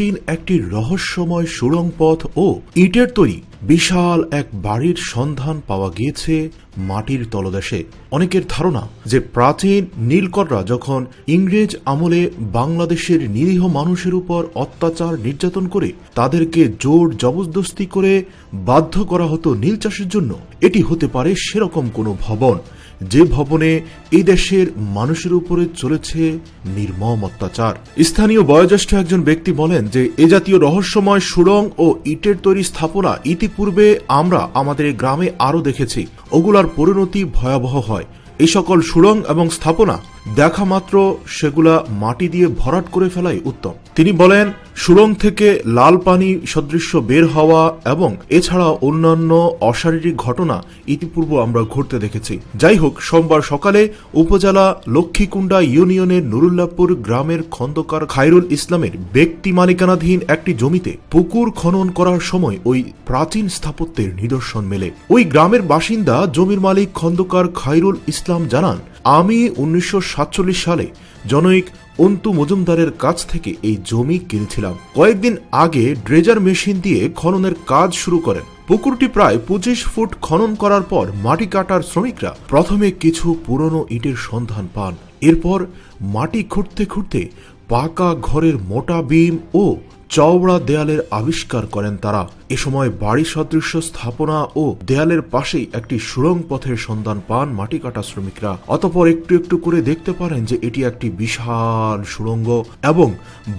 প্রাচীন একটি রহস্যময় সুড়ং পথ ও ইটের তৈরি। বিশাল এক বাড়ির সন্ধান পাওয়া গিয়েছে মাটির তলদেশে। অনেকের ধারণা যে প্রাচীন নীলকররা যখন ইংরেজ আমলে বাংলাদেশের নিরীহ মানুষের উপর অত্যাচার নির্যাতন করে তাদেরকে জোর জবরদস্তি করে বাধ্য করা হতো নীল চাষের জন্য, এটি হতে পারে সেরকম কোনো ভবন। যে ভবনে এই দেশের মানুষের উপরে চলেছে নির্মম অত্যাচার। স্থানীয় বয়োজ্যেষ্ঠ একজন ব্যক্তি বলেন যে, এ জাতীয় রহস্যময় সুড়ং ও ইটের তৈরি স্থাপনা ইতিপূর্বে আমরা আমাদের গ্রামে আরও দেখেছি, ওগুলার পরিণতি ভয়াবহ হয়। এই সকল সুড়ং এবং স্থাপনা দেখা মাত্র সেগুলা মাটি দিয়ে ভরাট করে ফেলাই উত্তম। তিনি বলেন সুড়ং থেকে লাল পানি সদৃশ্য বের হওয়া এবং এছাড়া অন্যান্য অশারীরিক ঘটনা ইতিপূর্ব আমরা ঘটতে দেখেছি। যাই হোক সোমবার সকালে উপজেলা লক্ষ্মীকুণ্ডা ইউনিয়নের নুরুল্লাপুর গ্রামের খন্দকার খায়রুল ইসলামের ব্যক্তি মালিকানাধীন একটি জমিতে পুকুর খনন করার সময় ওই প্রাচীন স্থাপত্যের নিদর্শন মেলে। ওই গ্রামের বাসিন্দা জমির মালিক খন্দকার খায়রুল ইসলাম জানান আমি উনিশশো সাতচল্লিশ সালে জনৈক অন্তু মজুমদারের কাছ থেকে এই জমি কিনেছিলাম। কয়েকদিন আগে ড্রেজার মেশিন দিয়ে খননের কাজ শুরু করেন। পুকুরটি প্রায় পঁচিশ ফুট খনন করার পর মাটি কাটার শ্রমিকরা প্রথমে কিছু পুরনো ইটের সন্ধান পান। এরপর মাটি খুঁড়তে খুঁড়তে পাকা ঘরের মোটা বিম ও চওড়া দেয়ালের আবিষ্কার করেন তারা। এ সময় বাড়ি সদৃশ্য স্থাপনা ও দেয়ালের পাশেই একটি সুড়ং পথের সন্ধান পান মাটি কাটা শ্রমিকরা। অতপর একটু একটু করে দেখতে পারেন যে এটি একটি বিশাল সুড়ঙ্গ এবং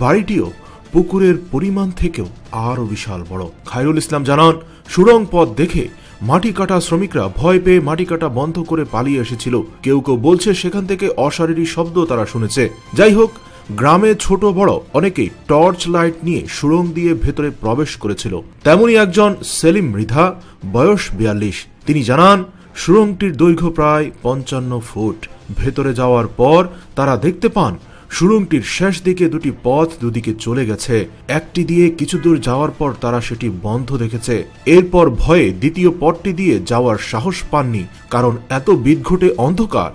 বাড়িটিও পুকুরের পরিমাণ থেকেও আরও বিশাল বড়। খায়রুল ইসলাম জানান সুড়ং পথ দেখে মাটি কাটা শ্রমিকরা ভয় পেয়ে মাটি কাটা বন্ধ করে পালিয়ে এসেছিল। কেউ কেউ বলছে সেখান থেকে অশারীরিক শব্দ তারা শুনেছে। যাই হোক গ্রামে ছোট বড় অনেকেই টর্চ লাইট নিয়ে সুড়ং দিয়ে ভেতরে প্রবেশ করেছিল। তেমনই একজন সেলিম মৃধা, বয়স বিয়াল্লিশ। তিনি জানান সুড়ংটির দৈর্ঘ্য প্রায় পঞ্চান্ন ফুট। ভেতরে যাওয়ার পর তারা দেখতে পান, সুড়ঙ্গটির শেষ দিকে দুটি পথ দুদিকে চলে গেছে। একটি দিয়ে কিছু দূর যাওয়ার পর তারা সেটি বন্ধ দেখেছে। এরপর ভয়ে দ্বিতীয় পথটি দিয়ে যাওয়ার সাহস পাননি, কারণ এত বিদঘটে অন্ধকার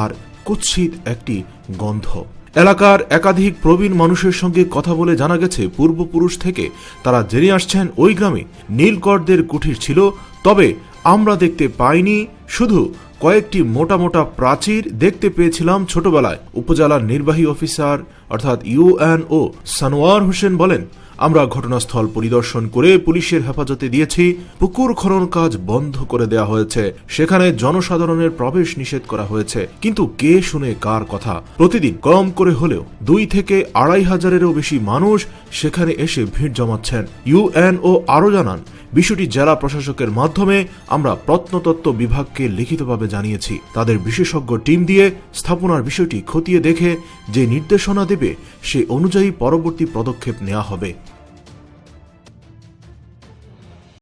আর কুৎসিত একটি গন্ধ। এলাকার একাধিক প্রবীণ মানুষের সঙ্গে কথা বলে জানা গেছে, পূর্বপুরুষ থেকে তারা জেনে আসছেন ওই গ্রামে নীলকরদের কুঠির ছিল, তবে আমরা দেখতে পাইনি, শুধু কয়েকটি মোটা মোটা প্রাচীর দেখতে পেয়েছিলাম ছোটবেলায়, উপজেলার নির্বাহী অফিসার অর্থাৎ ইউএনও সানোয়ার হোসেন বলেন আমরা ঘটনাস্থল পরিদর্শন করে পুলিশের হেফাজতে দিয়েছি। পুকুর খনন কাজ বন্ধ করে দেওয়া হয়েছে। সেখানে জনসাধারণের প্রবেশ নিষেধ করা হয়েছে। কিন্তু কে শুনে কার কথা? প্রতিদিন কম করে হলেও দুই থেকে আড়াই হাজারেরও বেশি মানুষ সেখানে এসে ভিড় জমাচ্ছেন। ইউএনও আরও জানান, বিষয়টি জেলা প্রশাসকের মাধ্যমে আমরা প্রত্নতত্ত্ব বিভাগকে লিখিতভাবে জানিয়েছি। তাদের বিশেষজ্ঞ টিম দিয়ে স্থাপনার বিষয়টি খতিয়ে দেখে যে নির্দেশনা দেবে, সে অনুযায়ী পরবর্তী পদক্ষেপ নেওয়া হবে।